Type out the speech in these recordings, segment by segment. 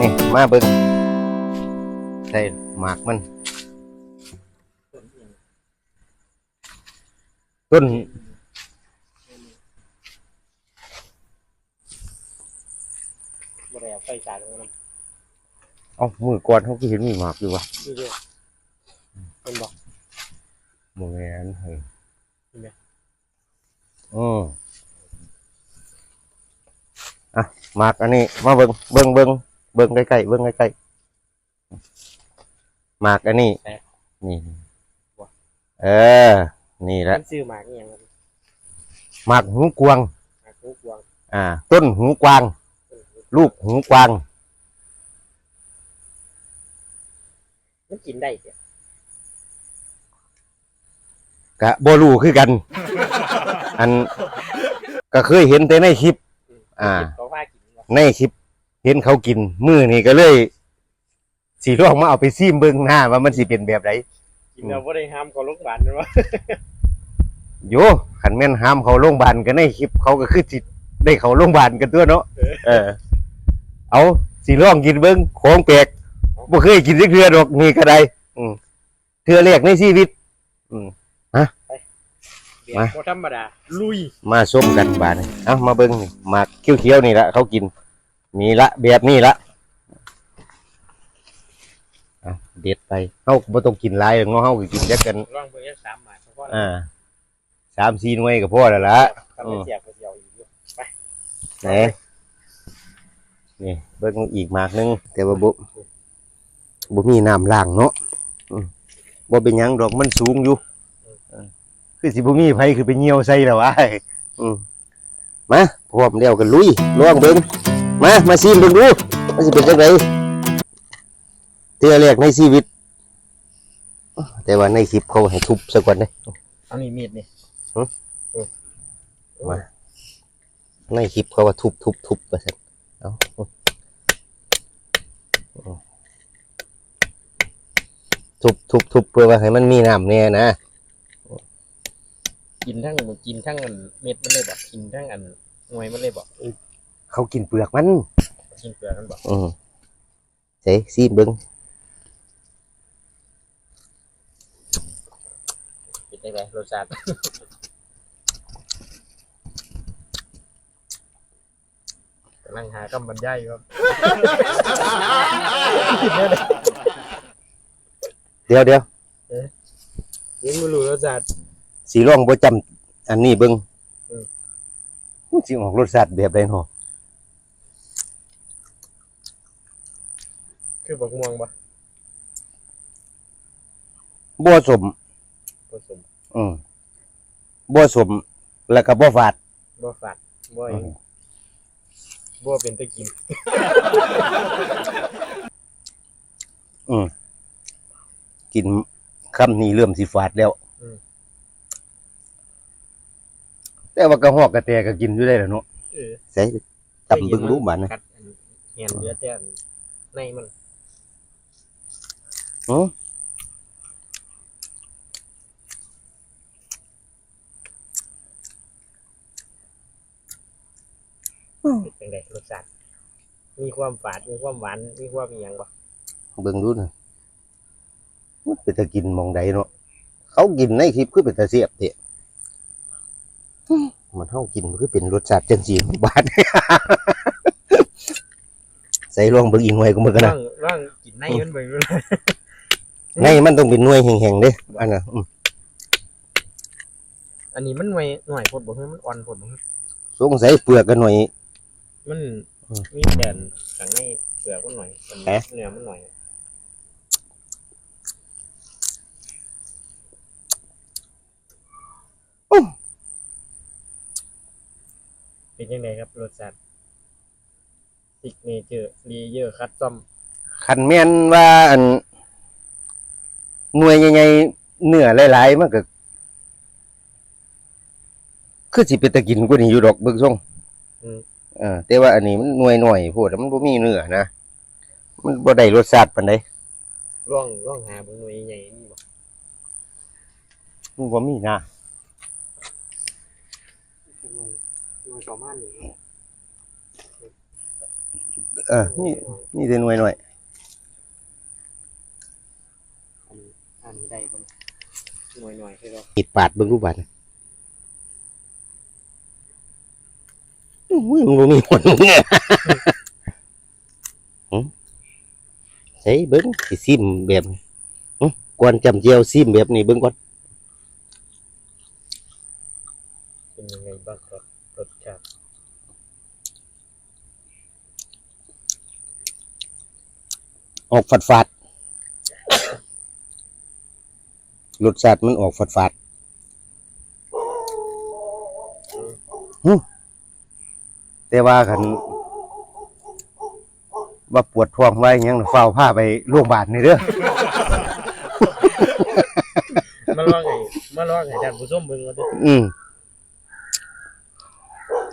นี่มาเบิ่งใส่หมากมัน ต้นบ่ได้เอาไฟฉายลงมันเอามือก่อนเขาก็เห็นมีหมากอยู่วะนี่เด้อเป็นบอกโมแมนเฮ้ยเห็นไหมอืมอะหมากอันนี้ มาเบิ่งเบิ่งเบิ่ง เบิ่งใกล้ๆเบิ่งใกล้ๆหมากอันนี้นี่เออ นี่แหละมันซื้อหมากอหย่างมันหมากหูกวางหมากลูกวางอ่า ต้นหูกวางลูกหูกวางมันกินได้เด้อกะบ่รู้คือกัน อันก็เคยเห็นแต่ในคลิป อ่าเขาว่ากินบ่ในคลิป เห็นเขากินมือนี่ก็เลยสีลองมาเอาไปซีมเบิ่งหน้าว่ามันสิเป็นแบบไหนกินแล้วบ่ได้ห้ามเขาโรงพยาบาลนั่นวะโยขันแม่นห้ามเขาโรงพยาบาลกันในคลิปเขาก็คือจิได้เขาโรงพยาบาลกันตัวเนาะเออ เอาสีลองกินเบิ้งของแปลกบ่เคยกินจักเทื่อดอกนี่ก็ได้อืมเทื่อแรกในชีวิต อืมเบียมาร์บ่ธรรมดาลุยมาส้มกันบาดนี้เอามาเบิ้งนี่หมากเขียวๆนี่ละเขากิน มีละแบบนี้ละเอาเด็ดไปเฮาบ่ต้องกินหลายหรอกเนาะเฮาก็กินจักกันลองเบิ่งจักสามหมาเฉพาะอ่าสามสี่หน่วยก็พอแล้วล่ะทำให้เสียบก็สิเอาอีกอยู่ไหนนี่เบิ่งอีกหมากหนึงแต่ว่าบ่บ่มีน้ำล้างเนาะอืมบ่เป็นหยังดอกมันสูงอยู่เออคือสิบ่มีไผคือไปเหี่ยวใส่แล้ววะอืมมาพร้อมแล้วก็ลุยลองเบิ่ง มามาซิมเบิ่งดูมันสิเป็นจังไดเทื่อแรกในชีวิต แต่ว่าในคลิปเขาให้ทุบซะก่อนเด้อันนี้มีดนี่มาในคลิปเขาว่าทุบทุบทุบไปสันเอาทุบทุบทุบเพื่อว่าให้มันมีน้ำเนี่ยนะกินทั้งกินทั้งอันเม็ดมันเลยบ่กินทั้งอันหน่วยมันเลยบ่ เขากินเปลือกมันกินเปลือกมันบ่อืมเจ๊ซีมเบิ้งเป็นจังไดรสชาติกำลังหาคำบรรยายอยู่ครับเดี๋ยวเดี๋ยวยังไม่รู้รสชาติสีร่องบ่จำอันนี้เบิ้งอืม มันสิออกรสชาติแบบไรเนา คือบักม่วงบ่บ่สมผสมอืมบ่สมแล้วก็บ่ฝาดบ่ฝาดบ่หยังบ่เป็นตะกินกินคำนี้เริ่มสิฝาดแล้ว แต่ว่ากระหอกกระแตก็กินอยู่ได้แหล้วเนาะเออใส่ตำเบึงรู้บาดนะกัดอันเหียนเหลือแต่อันในมัน อือเป็นจังไดรสชาติมีความฝาด มีความหวาน มีความอีหยังบ่เบิ่งดูนะมันเป็นตะกินหมองใดเนาะเขากินในคลิปคือเป็นตะเสียบเตะมันเฮากินมันคือเป็นรสชาติจังซี่บาดใส่ลองเบิ่งอีกหน่วยก็มันกันร่านะงร่างกินในมันเบิ่งดูนะ ในมันต้องเป็นหน่วยแห้งๆเด้อันน่ะอืมอันนี้มันหน่วยหน่วยพดบ่คือมันอ่อนพดบ่คือสงสัยเปลือกกันหน่อยมันอืมมีแกนข้างในเปลือกมันหน่อยมันแหะเนื้อมันหน่อยเป็นยังไงครับรสชาติซิกเนเจอร์รีเยอร์คัดซอม คันแม่นว่าอัน หน่วยใหญ่ๆเนื้อหลายๆมันก็คือสิเป็นตะกินกว่านี้อยู่ดอกเบิ่งส่งอืมเออแต่ว่าอันนี้มันหน่วยหน่อยโพดแล้วมันบ่มีเนื้อนะมันบ่ได้รสชาติปานใดร่องร่องหาเบนหน่วยใหญ่ๆนี่บอกมันบ่มีนะหน่วยหน่วยประมาณนี้ครับเออนี่นี่แต่หน่วยหน่อย อันนี้อันนี้ได้บ่ หน่อยหน่อยๆคือเราปิดปาดเบิ่งรูปบัตรอุ้ยมันบ่มีผลเนี่ยหึเฮ้ยเบิ่งสิซิมแบบนี้หึก่อนจำเจียวซิมแบบนี้เบิ่งก่อนเป็นยังไงบ้างครับรสชาติออกฝาดฝาด รสชาติมันออกฝาดฝาดหึแต่ว่าคันว่าปวดท้องไว้หยังน่ะเฝ้าผ้าไปโรงพยาบาลนี่เด้อมาลองให้มาลองให้ท่านผู้ชมเบิ่งก่อนเด้ออืม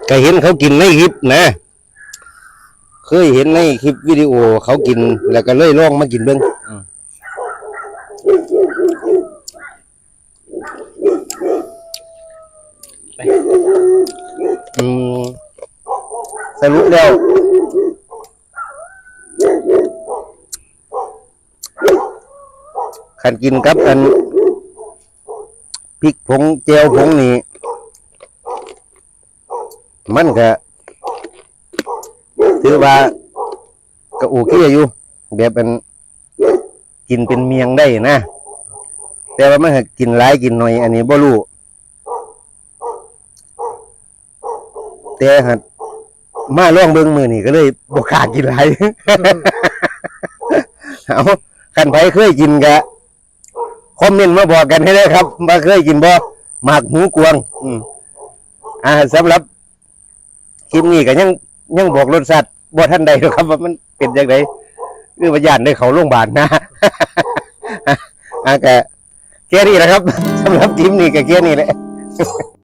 ก็เห็นเขากินในคลิปนะเคยเห็นในคลิปวิดีโอเขากินแล้วก็เลยลองมากินเบิ้ง อืมสรุปแล้วขันกินกับอันพริกผงเจียวผงนี่มันก็ถือว่าก็โอเคอยู่แบบเป็นกินเป็นเมียงได้นะ แต่ว่ามันก็กินหลายกินหน่อย อันนี้บ่รู้ แต่หัดมาล่องเบิ่งมือนี่ก็เลยบกล้ากินหลายเอาคันไผเคยกินกะคอมเมนต์มาบอกกันให้ได้ครับว่าเคยกินบ่หมากหูกวางอืมอ่าสำหรับคลิปนี้ก็ยังยังบอกรสชาติบ่ท่านใดหรอกครับ ว่ามันเป็นยังไงคือว่าญาติได้เขาโรงพยาบาลนะ อะก็แค่นี้แหละครับสำหรับคลิปนี้ก็แค่นี้แหละ